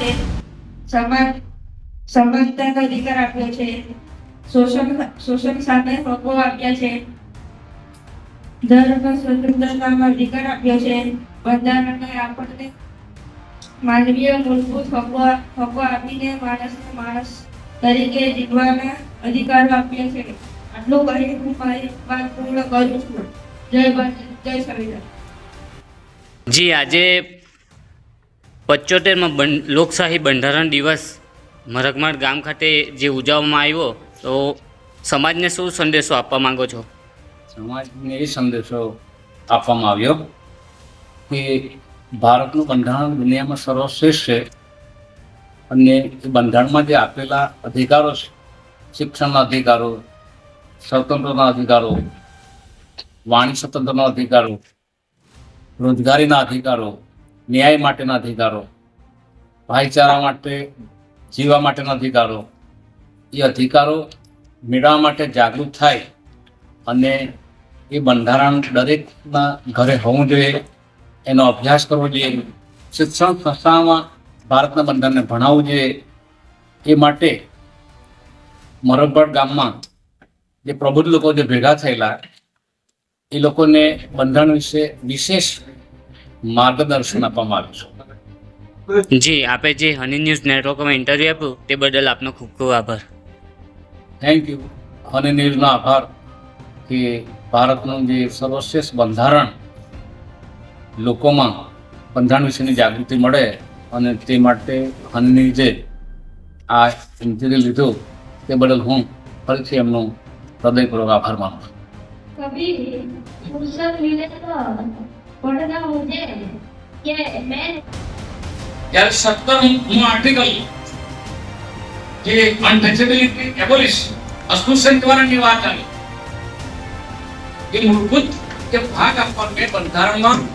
છે. સમાજ સમાનતાનો અધિકાર આપ્યો છે. શોષણ શોષણ સામે હકો આપ્યા છે. ધર્મ સ્વતંત્રતાનો અધિકાર આપ્યો છે. બંધારણે આપણને માનવીય મૂળભૂત હકો હકો આપીને માણસને માણસ તરીકે જીવવાના અધિકારો આપ્યા છે. આટલું કહી હું મારી વાત પૂર્ણ કરું છું. જય ભારત જય સંવિધાન. જી, આજે પચોતેરમાં બં લોકશાહી બંધારણ દિવસ મરગમાળ ગામ ખાતે જે ઉજવવામાં આવ્યો, તો સમાજને શું સંદેશો આપવા માંગો છો? સમાજને એ સંદેશો આપવામાં આવ્યો કે ભારતનું બંધારણ દુનિયામાં સર્વશ્રેષ્ઠ છે અને બંધારણમાં જે આપેલા અધિકારો છે, શિક્ષણના અધિકારો, સ્વતંત્રના અધિકારો, વાણી સ્વતંત્રના અધિકારો, રોજગારીના અધિકારો ન્યાય માટેના અધિકારો, ભાઈચારા માટે, જીવવા માટેના અધિકારો, એ અધિકારો મેળવવા માટે જાગૃત થાય અને એ બંધારણ દરેકના ઘરે હોવું જોઈએ, એનો અભ્યાસ કરવો જોઈએ, શિક્ષણ સંસ્થામાં ભારતના બંધારણને ભણાવવું જોઈએ. એ માટે મરબડ ગામમાં જે પ્રબુદ્ધ લોકો જે ભેગા થયેલા, એ લોકોને બંધારણ વિશે વિશેષ માર્ગદર્શન આપવામાં આવ્યું છે. જી આપે જે હની ન્યૂઝ નેટવર્કમાં ઇન્ટરવ્યૂ આપ્યું તે બદલ આપનો ખૂબ ખૂબ આભાર. થેન્ક યુ હની ન્યૂઝનો આભાર કે ભારતનું જે સર્વશ્રેષ્ઠ બંધારણ લોકોમાં બંધારણ વિશેની જાગૃતિ મળે અને તે માટે હની ન્યૂઝે આ ઇન્ટરવ્યુ લીધું તે બદલ હું ફરીથી એમનો હૃદયપૂર્વક આભાર માનું છું. પડના મુજે કે મેં યાર સત્તમ હું આર્ટિકલ જે અનટચેબિલિટી એબોલિશ અસ્પૃશ્ય નિવારણની વાત આવી એ મૂળભૂત કે ભાગ આપવા માટે બંધારણમાં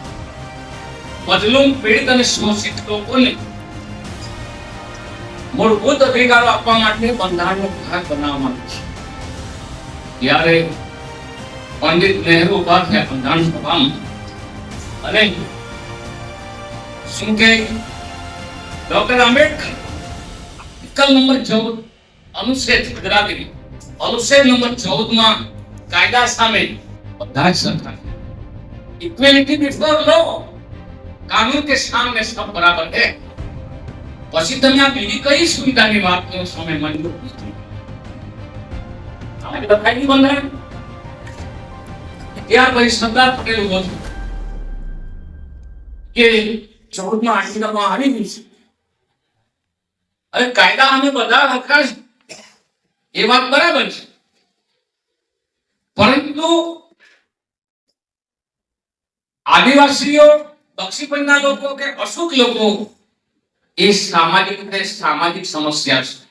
મજલૂમ પીડિત અને શોષિત લોકોને મૂળભૂત અધિકારો આપવા માટે બંધારણનો ભાગ બનાવવામાં આવ્યો છે ત્યારે પંડિત નહેરુ ઉપાધ્યાય બંધારણ સભામાં અને શું કે ડોક્ટર આંબેડકર વિકલ્પ નંબર ચૌદ અનુચ્છેદ ગુજરાતી અનુચ્છેદ નંબર ચૌદ માં કાયદા સામે બધા જ સરકાર ઇક્વેલિટી બિફોર લો કાનૂન કે સામને સબ બરાબર है પછી તમે આ બીજી કઈ સુવિધાની વાત કરો સામે મંજૂર નથી આપણે લખાઈ ગયું બંધારણ ત્યાર પછી સરદાર પટેલ ઉભો થયો કે ચૌદમાં આઠમાં આવી ગઈ છે. અરે કાયદા અમે બધા લખા છે. એ વાત બરાબર છે. પરંતુ આદિવાસીઓ પંચના લોકો કે અશુક લોકો એ સામાજિક રીતે સામાજિક સમસ્યા છે.